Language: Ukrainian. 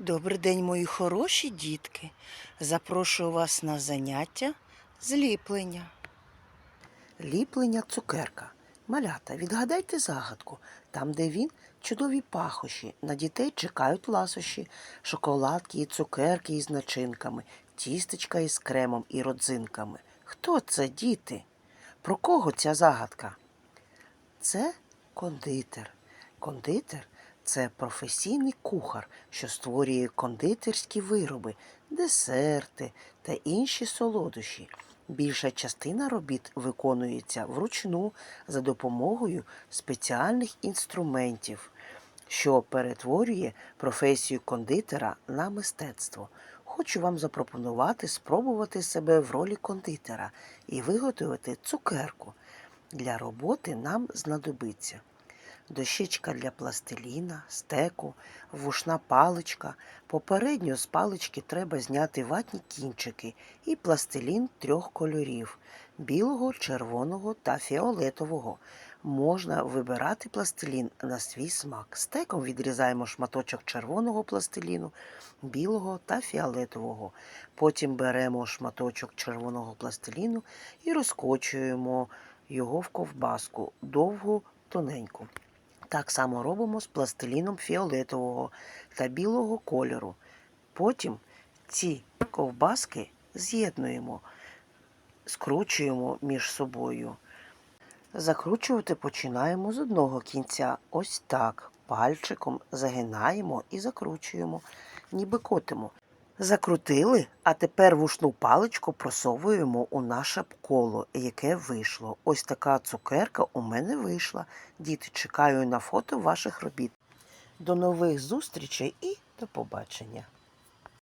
Добрий день, мої хороші дітки. Запрошую вас на заняття з ліплення. Ліплення цукерка. Малята, відгадайте загадку. Там, де він, чудові пахощі. На дітей чекають ласощі, шоколадки і цукерки із начинками, тістечка із кремом і родзинками. Хто це, діти? Про кого ця загадка? Це кондитер. Кондитер це професійний кухар, що створює кондитерські вироби, десерти та інші солодощі. Більша частина робіт виконується вручну за допомогою спеціальних інструментів, що перетворює професію кондитера на мистецтво. Хочу вам запропонувати спробувати себе в ролі кондитера і виготовити цукерку. Для роботи нам знадобиться дощечка для пластиліна, стеку, вушна паличка. Попередньо з палички треба зняти ватні кінчики і пластилін трьох кольорів білого, червоного та фіолетового. Можна вибирати пластилін на свій смак. Стеком відрізаємо шматочок червоного пластиліну, білого та фіолетового. Потім беремо шматочок червоного пластиліну і розкочуємо його в ковбаску довгу, тоненьку. Так само робимо з пластиліном фіолетового та білого кольору. Потім ці ковбаски з'єднуємо, скручуємо між собою. Закручувати починаємо з одного кінця. Ось так. Пальчиком загинаємо і закручуємо, ніби котимо. Закрутили, а тепер вушну паличку просовуємо у наше коло, яке вийшло. Ось така цукерка у мене вийшла. Діти, чекаю на фото ваших робіт. До нових зустрічей і до побачення!